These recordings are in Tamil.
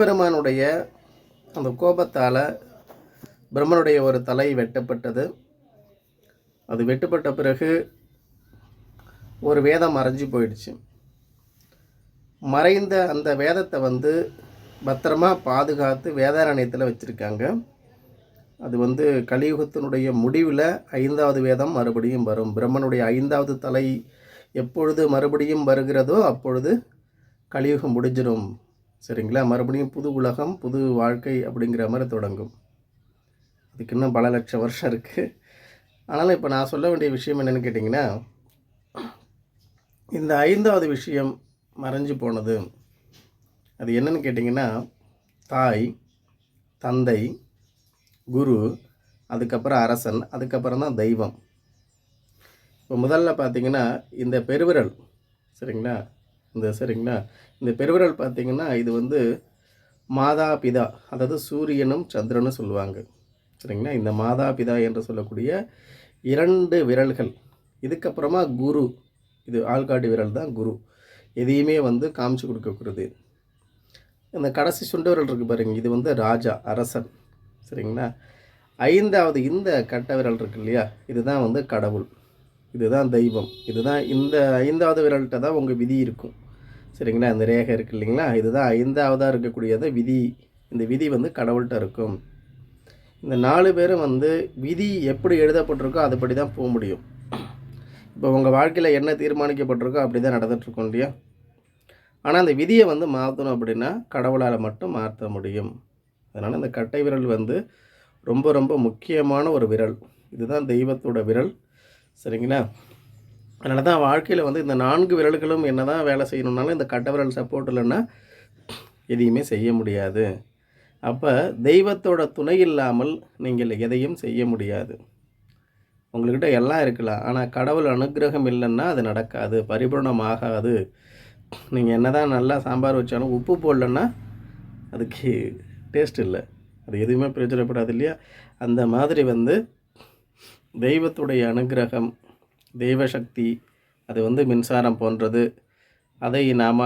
பெருமானுடைய அந்த கோபத்தால் பிரம்மனுடைய ஒரு தலை வெட்டப்பட்டது. அது வெட்டப்பட்ட பிறகு ஒரு வேதம் மறைஞ்சு போயிடுச்சு. மறைந்த அந்த வேதத்தை வந்து பத்திரமா பாதுகாத்து வேதாரண்யத்தில் வச்சுருக்காங்க. அது வந்து கலியுகத்தினுடைய முடிவில் ஐந்தாவது வேதம் மறுபடியும் வரும். பிரம்மனுடைய ஐந்தாவது தலை எப்பொழுது மறுபடியும் வருகிறதோ அப்பொழுது கலியுகம் முடிஞ்சிடும் சரிங்களா? மறுபடியும் புது உலகம் புது வாழ்க்கை அப்படிங்கிற மாதிரி தொடங்கும். அதுக்கு இன்னும் பல லட்சம் வருஷம் இருக்குது ஆனாலும் இப்போ நான் சொல்ல வேண்டிய விஷயம் என்னென்னு கேட்டிங்கன்னா இந்த ஐந்தாவது விஷயம் மறைஞ்சு போனது. அது என்னன்னு கேட்டிங்கன்னா தாய் தந்தை குரு அதுக்கப்புறம் அரசன் அதுக்கப்புறம் தான் தெய்வம். இப்போ முதல்ல பார்த்தீங்கன்னா இந்த பெருவிரல் சரிங்களா? இந்த சரிங்களா? இந்த பெருவிரல் பார்த்தீங்கன்னா இது வந்து மாதா பிதா அதாவது சூரியனும் சந்திரனும் சொல்லுவாங்க. சரிங்களா? இந்த மாதா பிதா என்று சொல்லக்கூடிய இரண்டு விரல்கள். இதுக்கப்புறமா குரு. இது ஆள்காட்டி விரல் தான் குரு. எதையுமே வந்து காமிச்சு கொடுக்கக்கூடாது. இந்த கடைசி சுண்டு விரல் இருக்குது பாருங்க. இது வந்து ராஜா அரசன். சரிங்களா? ஐந்தாவது இந்த கட்ட விரல் இருக்கு இல்லையா? இதுதான் வந்து கடவுள். இதுதான் தெய்வம். இதுதான் இந்த ஐந்தாவது விரல்கிட்ட தான் உங்கள் விதி இருக்கும். சரிங்களா? இந்த ரேகை இருக்குது இல்லைங்களா? இதுதான் ஐந்தாவதாக இருக்கக்கூடியது விதி. இந்த விதி வந்து கடவுள்கிட்ட இருக்கும். இந்த நாலு பேரும் வந்து விதி எப்படி எழுதப்பட்டிருக்கோ அதுபடி தான் போக முடியும். இப்போ உங்கள் வாழ்க்கையில் என்ன தீர்மானிக்கப்பட்டிருக்கோ அப்படி தான் நடந்துகிட்ருக்கோம் இல்லையா? ஆனால் அந்த விதியை வந்து மாற்றணும் அப்படின்னா கடவுளால் மட்டும் மாற்ற முடியும். அதனால் இந்த கட்டை விரல் வந்து ரொம்ப ரொம்ப முக்கியமான ஒரு விரல். இதுதான் தெய்வத்தோட விரல். சரிங்களா? அதனால தான் வாழ்க்கையில் வந்து இந்த நான்கு விரல்களும் என்ன தான் வேலை செய்யணுன்னாலும் இந்த கட்ட விரல் சப்போர்ட் இல்லைன்னா எதையுமே செய்ய முடியாது. அப்போ தெய்வத்தோட துணை இல்லாமல் நீங்கள் எதையும் செய்ய முடியாது. உங்கள்கிட்ட எல்லாம் இருக்கலாம். ஆனால் கடவுள் அனுக்கிரகம் இல்லைன்னா அது நடக்காது. பரிபூர்ணம் ஆகாது. நீங்கள் என்ன தான் நல்லா சாம்பார் வச்சாலும் உப்பு போடலன்னா அதுக்கு டேஸ்ட் இல்லை. அது எதுவுமே பிரயோஜனப்படாது இல்லையா? அந்த மாதிரி வந்து தெய்வத்துடைய அனுக்கிரகம் தெய்வ சக்தி அது வந்து மின்சாரம் போன்றது. அதை நாம்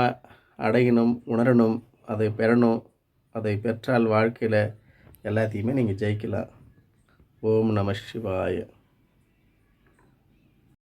அடையணும் உணரணும் அதை பெறணும் அதை பெற்றால் வாழ்க்கையில் எல்லாத்தையுமே நீங்கள் ஜெயிக்கலாம். ஓம் நம சிவாய.